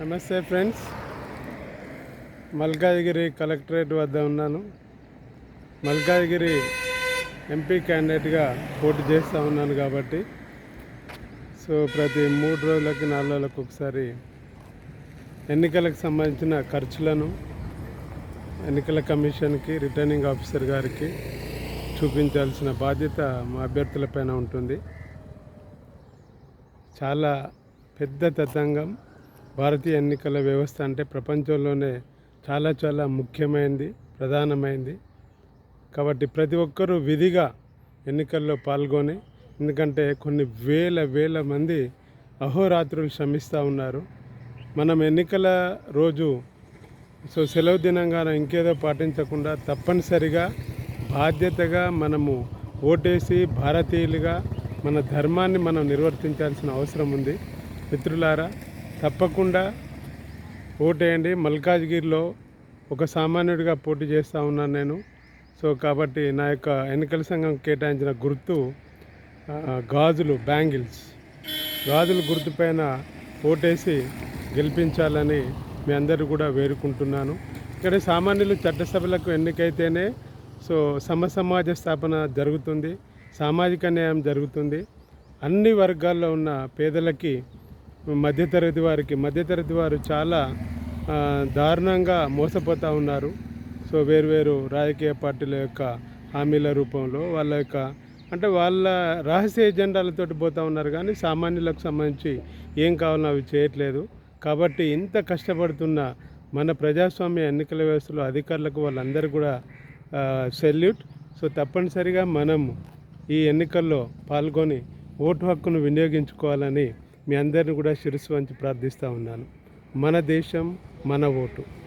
నమస్తే friends. Malkajgiri collectorate వద్ద ఉన్నాను. మల్కాజ్గిరి ఎంపీ క్యాండిడేట్గా పోటీ చేస్తూ ఉన్నాను కాబట్టి. సో ప్రతి మూడు రోజులకి నాలుగు రోజులకు ఒకసారి ఎన్నికలకు సంబంధించిన ఖర్చులను ఎన్నికల కమిషన్కి రిటర్నింగ్ ఆఫీసర్ గారికి చూపించాల్సిన బాధ్యత మా అభ్యర్థులపైన ఉంటుంది. చాలా పెద్ద తతంగం. భారతీయ ఎన్నికల వ్యవస్థ అంటే ప్రపంచంలోనే చాలా చాలా ముఖ్యమైనది ప్రధానమైనది కాబట్టి ప్రతి ఒక్కరూ విధిగా ఎన్నికల్లో పాల్గొని ఎందుకంటే కొన్ని వేల వేల మంది అహోరాత్రులు శ్రమిస్తూ ఉన్నారు. మనం ఎన్నికల రోజు సో సెలవు దినంగా ఇంకేదో పాటించకుండా తప్పనిసరిగా బాధ్యతగా మనము ఓటేసి భారతీయులుగా మన ధర్మాన్ని మనం నిర్వర్తించాల్సిన అవసరం ఉంది. మిత్రులారా తప్పకుండా ఓటేయండి. మల్కాజ్గిరిలో ఒక సామాన్యుడిగా పోటీ చేస్తూ ఉన్నాను నేను. సో కాబట్టి నా యొక్క ఎన్నికల సంఘం కేటాయించిన గుర్తు గాజులు బ్యాంగిల్స్. గాజుల గుర్తుపైన ఓటేసి గెలిపించాలని మీ అందరూ కూడా వేడుకుంటున్నాను. ఇక్కడ సామాన్యులు చట్టసభలకు ఎన్నికైతేనే సో సమ సమాజ స్థాపన జరుగుతుంది సామాజిక న్యాయం జరుగుతుంది. అన్ని వర్గాల్లో ఉన్న పేదలకి మధ్యతరగతి వారికి మధ్యతరగతి వారు చాలా దారుణంగా మోసపోతూ ఉన్నారు. సో వేరువేరు రాజకీయ పార్టీల యొక్క హామీల రూపంలో వాళ్ళ యొక్క అంటే వాళ్ళ రహస్య ఎజెండాలతో పోతూ ఉన్నారు కానీ సామాన్యులకు సంబంధించి ఏం కావాలో అవి చేయట్లేదు. కాబట్టి ఇంత కష్టపడుతున్న మన ప్రజాస్వామ్య ఎన్నికల వ్యవస్థలో అధికారులకు వాళ్ళందరూ కూడా సెల్యూట్. సో తప్పనిసరిగా మనం ఈ ఎన్నికల్లో పాల్గొని ఓటు హక్కును వినియోగించుకోవాలని మీ అందరిని కూడా శిరస్సు వంచి ప్రార్థిస్తూ ఉన్నాను. మన దేశం మన ఓటు.